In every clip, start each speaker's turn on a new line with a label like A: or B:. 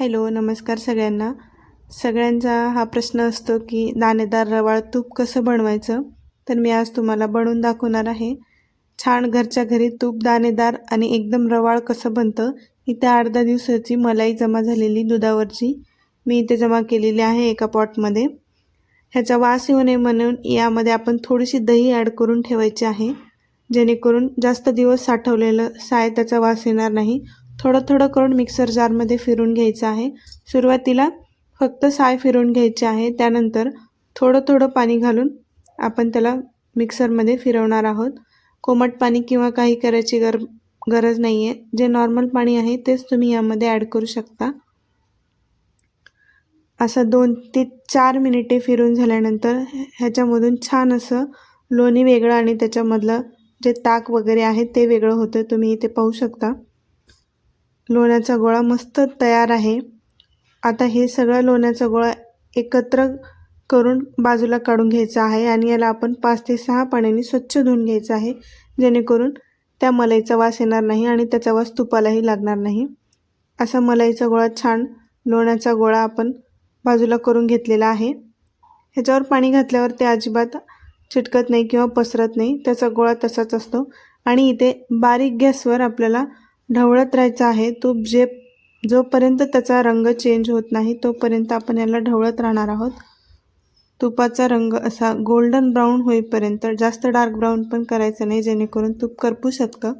A: Hello नमस्कार सगळ्यांना. सगळ्यांचा हा प्रश्न असतो की दाणेदार रवाळ तूप कसं बनवायचं? तर मी आज तुम्हाला बनवून दाखवणार आहे. छान घरच्या घरी तूप दाणेदार आणि एकदम रवाळ कसं बनतं इथे अर्धा दिवसाची मलाई जमा झालेली दुधावरची. मी इथे जमा केलेली आहे एका पॉटमध्ये. ह्याचा वास येऊ नये म्हणून यामध्ये आपण थोडीशी दही ॲड करून ठेवायची आहे. जेणेकरून जास्त दिवस साठवलेलं साय त्याचा वास येणार नाही. थोडं थोडं करून मिक्सर जारमध्ये फिरून घ्यायचं आहे. सुरुवातीला फक्त साय फिरून घ्यायची आहे. त्यानंतर थोडं थोडं पाणी घालून आपण त्याला मिक्सरमध्ये फिरवणार आहोत. कोमट पाणी किंवा काही करायची गर गरज नाही आहे जे नॉर्मल पाणी आहे तेच तुम्ही यामध्ये ॲड करू शकता. असं दोन ते चार मिनिटे फिरून झाल्यानंतर ह्याच्यामधून छान असं लोणी वेगळं आणि त्याच्यामधलं जे ताक वगैरे आहे ते वेगळं होतं. तुम्ही इथे पाहू शकता. लोण्याचा गोळा मस्त तयार आहे. आता हे सगळ्या लोण्याचा गोळा एकत्र करून बाजूला काढून घ्यायचा आहे आणि याला आपण पाच ते सहा पाण्याने स्वच्छ धुवून घ्यायचं आहे. जेणेकरून त्या मलाईचा वास येणार नाही आणि त्याचा वास तुपालाही लागणार नाही. असा मलाईचा गोळा छान लोण्याचा गोळा आपण बाजूला करून घेतलेला आहे. ह्याच्यावर पाणी घातल्यावर ते अजिबात चिटकत नाही किंवा पसरत नाही. त्याचा गोळा तसाच असतो. आणि इथे बारीक गॅसवर आपल्याला ढवळत राहायचं आहे. तूप जे जोपर्यंत त्याचा रंग चेंज होत नाही तोपर्यंत आपण याला ढवळत राहणार आहोत. तुपाचा रंग असा गोल्डन ब्राऊन होईपर्यंत जास्त डार्क ब्राऊन पण करायचं नाही जेणेकरून तूप करपू शकतं.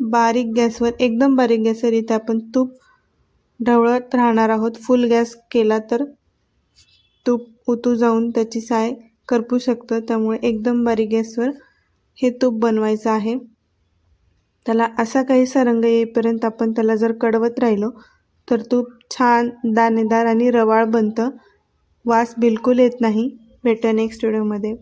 A: बारीक गॅसवर एकदम बारीक गॅसवर इथे आपण तूप ढवळत राहणार आहोत. फुल गॅस केला तर तूप उतू जाऊन त्याची साय करपू शकतं. त्यामुळे एकदम बारीक गॅसवर हे तूप बनवायचं आहे. त्याला असा काहीसा रंग येईपर्यंत आपण त्याला जर कडवत राहिलो तर तूप छान दाणेदार आणि रवाळ बनतं. वास बिलकुल येत नाही. भेटूया नेक्स्ट व्हिडिओमध्ये